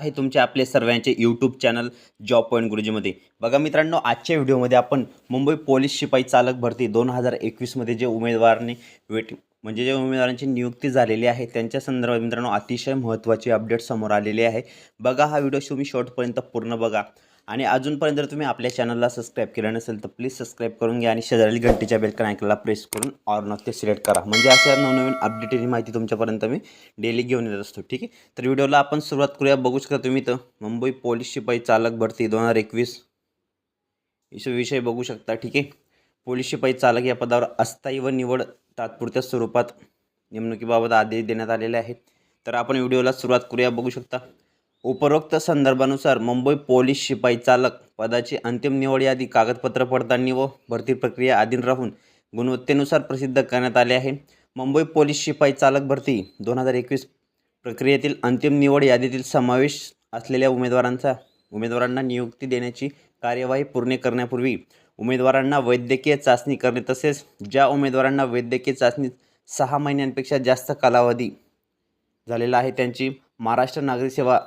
आहे तुमचे आपले सर्वांचे यूट्यूब चॅनल जॉब पॉईंट गुरुजीमध्ये बघा मित्रांनो आजच्या व्हिडिओमध्ये आपण मुंबई पोलीस शिपाई चालक भरती दोन हजार एकवीसमध्ये जे उमेदवारांनी वेट म्हणजे जे उमेदवारांची नियुक्ती झालेली आहे त्यांच्या संदर्भात मित्रांनो अतिशय महत्त्वाची अपडेट समोर आलेली आहे. बघा हा व्हिडिओ तुम्ही शॉर्टपर्यंत पूर्ण बघा. आणि अजूनपर्यंत जर तुम्ही आपल्या चॅनलला सबस्क्राईब केलं नसेल तर प्लीज सबस्क्राईब करून घ्या आणि शेजारील घंटीच्या बेलकन ऐकला प्रेस करून ऑर ते सिलेक्ट करा. म्हणजे अशा नवनवीन अपडेटेड माहिती तुमच्यापर्यंत मी डेली घेऊन येत असतो ठीक आहे? तर व्हिडिओला आपण सुरुवात करूया. बघू शकता तुम्ही तर मुंबई पोलीस शिपाई चालक भरती दोन हजार एकवीस. विषय बघू शकता ठीक आहे? पोलीस शिपाई चालक या पदावर अस्थायी व निवड तात्पुरत्या स्वरूपात नेमणुकीबाबत आदेश देण्यात आलेले आहेत. तर आपण व्हिडिओला सुरुवात करूया. बघू शकता उपरोक्त संदर्भानुसार मुंबई पोलीस शिपाई चालक पदाची अंतिम निवड यादी कागदपत्र पडताळणी व भरती प्रक्रिया आधीन राहून गुणवत्तेनुसार प्रसिद्ध करण्यात आले आहे. मुंबई पोलीस शिपाई चालक भरती दोन हजार एकवीस प्रक्रियेतील अंतिम निवड यादीतील समावेश असलेल्या उमेदवारांचा उमेदवारांना नियुक्ती देण्याची कार्यवाही पूर्ण करण्यापूर्वी उमेदवारांना वैद्यकीय चाचणी करणे तसेच ज्या उमेदवारांना वैद्यकीय चाचणी सहा महिन्यांपेक्षा जास्त कालावधी झालेला आहे त्यांची महाराष्ट्र नागरिक सेवा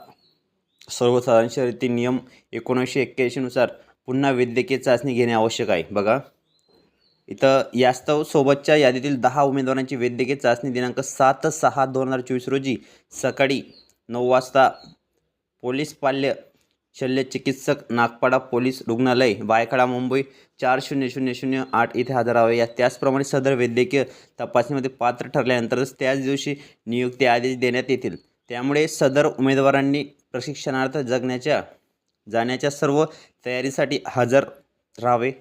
सर्वसाधारण शर्यती नियम एकोणीसशे एक्क्याऐंशीनुसार पुन्हा वैद्यकीय चाचणी घेणे आवश्यक आहे. बघा. इथं यास्तव सोबतच्या यादीतील दहा उमेदवारांची वैद्यकीय चाचणी दिनांक सात सहा दोन हजार चोवीस रोजी सकाळी नऊ वाजता पोलीस पाल्य शल्यचिकित्सक नागपाडा पोलीस रुग्णालय बायखडा मुंबई चार शून्य शून्य शून्य आठ इथे हजर या त्याचप्रमाणे सदर वैद्यकीय तपासणीमध्ये पात्र ठरल्यानंतरच त्याच दिवशी नियुक्ती आदेश देण्यात येतील. त्यामुळे सदर उमेदवारांनी प्रशिक्षणार्थ जगण्याच्या जाण्याच्या सर्व तयारीसाठी हजर राहावे.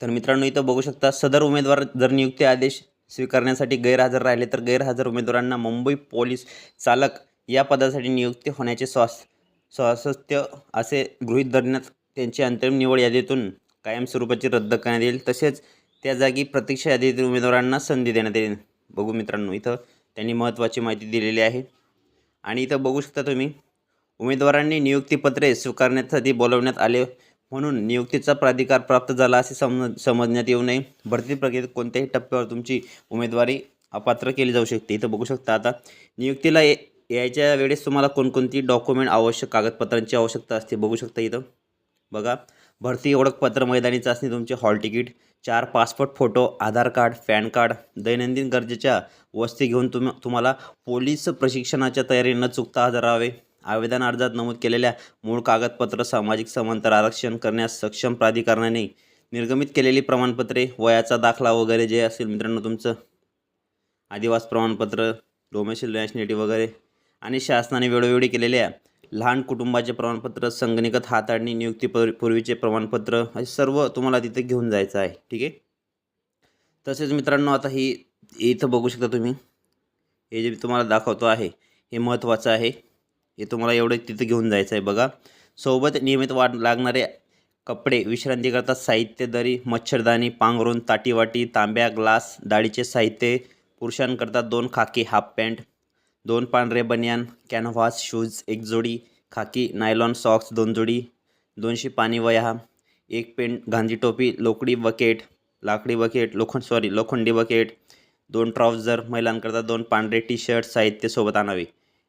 तर मित्रांनो इथं बघू शकता सदर उमेदवार जर नियुक्ती आदेश स्वीकारण्यासाठी गैरहजर राहिले तर गैरहजर उमेदवारांना मुंबई पोलीस चालक या पदासाठी नियुक्ती होण्याचे स्वास स्वास्थ्य असे गृहीत धरण्यात त्यांची अंतरिम निवड यादीतून कायमस्वरूपाची रद्द करण्यात येईल. तसेच त्या जागी प्रतीक्षा यादीतील उमेदवारांना संधी देण्यात येईल. बघू मित्रांनो इथं त्यांनी महत्त्वाची माहिती दिलेली आहे. आणि इथं बघू शकता तुम्ही उमेदवारांनी नियुक्तीपत्रे स्वीकारण्यासाठी बोलवण्यात आले म्हणून नियुक्तीचा प्राधिकार प्राप्त झाला असे समज समजण्यात येऊ नये. भरती प्रक्रियेत कोणत्याही टप्प्यावर तुमची उमेदवारी अपात्र केली जाऊ शकते. इथं बघू शकता आता नियुक्तीला ये यायच्या वेळेस तुम्हाला कोणकोणती डॉक्युमेंट आवश्यक कागदपत्रांची आवश्यकता असते बघू शकता इथं. बघा भरती ओळखपत्र मैदानी चाचणी तुमचे हॉल तिकीट चार passport photo Aadhaar card PAN card दैनंदिन गरजेच्या वस्ती घेऊन तुम तुम्हाला पोलीस प्रशिक्षणाच्या तयारी न चुकता हजर राहावे. आवेदन अर्जात नमूद केलेल्या मूळ कागदपत्र सामाजिक समांतर आरक्षण करण्यास सक्षम प्राधिकरणाने निर्गमित केलेली प्रमाणपत्रे वयाचा दाखला वगैरे जे असेल मित्रांनो तुमचं आदिवास प्रमाणपत्र डोमेशियल नॅशनॅलिटी वगैरे आणि शासनाने वेळोवेळी केलेल्या लहान कुटुंबाचे प्रमाणपत्र संगणिकत हाताळणी नियुक्ती पूर्वीचे प्रमाणपत्र हे सर्व तुम्हाला तिथे घेऊन जायचं आहे ठीक आहे? तसेच मित्रांनो आता ही इथं बघू शकता तुम्ही हे जे तुम्हाला दाखवतो आहे हे महत्त्वाचं आहे. हे तुम्हाला एवढं तिथं घेऊन जायचं आहे बघा. सोबत नियमित वाढ लागणारे कपडे विश्रांतीकरता साहित्य दरी मच्छरदाणी पांघरून ताटीवाटी तांब्या ग्लास दाढीचे साहित्य पुरुषांकरता दोन खाकी हाफ पॅन्ट दोन पांढरे बनियान कॅनव्हास शूज एक जोडी खाकी नायलॉन सॉक्स दोन जोडी दोनशे पाणी वया एक पेंट गांधी टोपी लोकडी बकेट लाकडी बकेट लोखंड सॉरी लोखंडी बकेट दोन ट्राउझर महिलांकरता दोन पांढरे टी शर्ट साहित्य सोबत आणावे.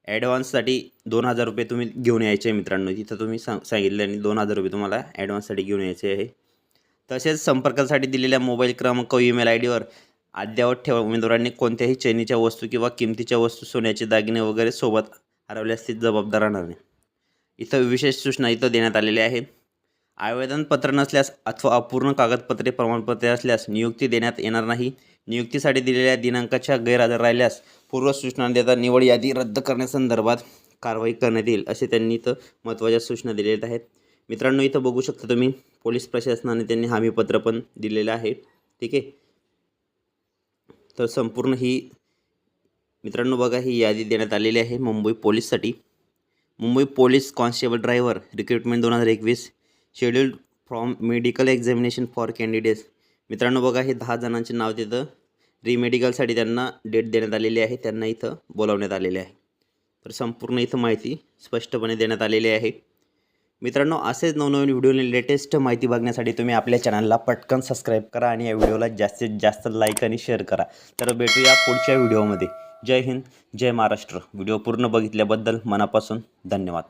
ॲडव्हान्ससाठी दोन हजार रुपये तुम्ही घेऊन यायचे आहे मित्रांनो. तिथं तुम्ही सांग सांगितलं आणि दोन हजार रुपये तुम्हाला ॲडव्हान्ससाठी घेऊन यायचे आहे. तसेच संपर्कासाठी दिलेल्या मोबाईल क्रमांक ईमेल आय डीवर अद्ययावत ठेवा. उमेदवारांनी कोणत्याही चैनीच्या वस्तू किंवा किमतीच्या वस्तू सोन्याचे दागिने वगैरे सोबत हरवल्यास ती जबाबदार राहणार नाही. इथं विशेष सूचना इथं देण्यात आलेल्या आहेत. आवेदनपत्र नसल्यास अथवा अपूर्ण कागदपत्रे प्रमाणपत्रे असल्यास नियुक्ती देण्यात येणार नाही. नियुक्तीसाठी दिलेल्या दिनांकाच्या गैरहजर राहिल्यास पूर्वसूचना देता निवड यादी रद्द करण्यासंदर्भात कारवाई करण्यात येईल असे त्यांनी इथं महत्त्वाच्या सूचना दिलेल्या आहेत. मित्रांनो इथं बघू शकता तुम्ही पोलीस प्रशासनाने त्यांनी हमीपत्र पण दिलेलं आहे. ठीक आहे? तर संपूर्ण ही मित्रांनो बघा ही यादी देण्यात आलेली आहे Mumbai पोलीससाठी. Mumbai police constable driver recruitment दोन हजार एकवीस scheduled from medical examination for candidates मित्रांनो बघा हे दहा जणांचे नाव तिथं. रिमेडिकलसाठी त्यांना डेट देण्यात आलेली आहे. त्यांना इथं बोलावण्यात आलेले आहे. तर संपूर्ण इथं माहिती स्पष्टपणे देण्यात आलेली आहे. मित्रांनो असेच नवनवीन व्हिडिओने लेटेस्ट माहिती बघण्यासाठी तुम्ही आपल्या चॅनलला पटकन सबस्क्राईब करा आणि या व्हिडिओला जास्तीत जास्त लाईक आणि शेअर करा. तर भेटूया पुढच्या व्हिडिओमध्ये जय हिंद जय महाराष्ट्र. व्हिडिओ पूर्ण बघितल्याबद्दल मनापासून धन्यवाद.